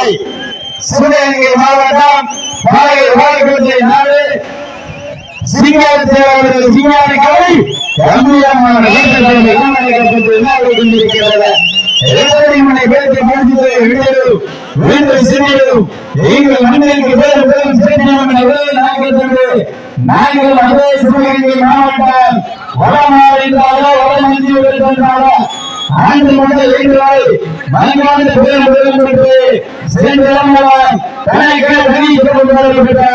காலை சிவகங்கை மாவட்டம் பாலை வாய்க்குளத்தை நாடு சிங்காரத்தேவர்கள் சிங்காரி கம்பீரமான நாடு கொண்டிருக்கிறது பேருக்கு மீண்டும் எங்கள் மண்ணிற்கு பேர் பெரும் சேர்ந்தோம் என நாங்கள் நாங்கள் அதே சிவகங்கை மாவட்டம் வடமாறினாலோ வடமஞ்சி இருந்தாலோ ஆண்டு முதல் ஐந்து வரை மலைமாநில பேர் பெரும்பட்டு சேர்ந்தவன் தனக்கு அறிவிக்கப்பட்ட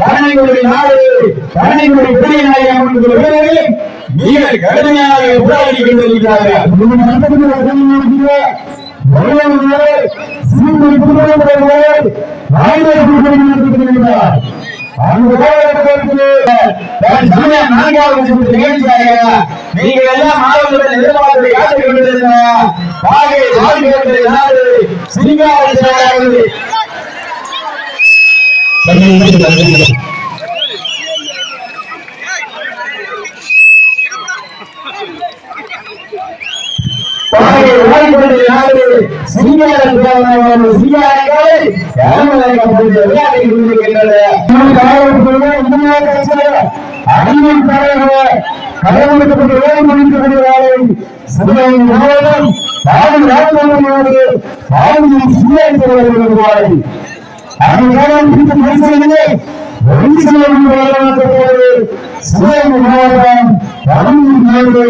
பழனிக்குடி நாடு பழனிக்குடி பெரிய நாயகம் வீரர்கள் மிக கடுமையாக போராடி கொண்டிருக்கிறார்கள் நீங்க எல்லாம் மாணவர்கள் எதிர்பார்த்து காத்துக் கொண்டிருந்த பாகை வாழ்க்கை நாடு சிங்காரி வாழ்க்கை நாடு சிங்காரி வேலை முடிக்கப்படுகிறாரை சிவகங்கை மாவட்டம் பாதி ராஜ்நாடு பாதி சிவகங்கை தலைவர் வருவாரை அதற்கான பரிசீலனை மாவட்டம் தமிழ் நாடு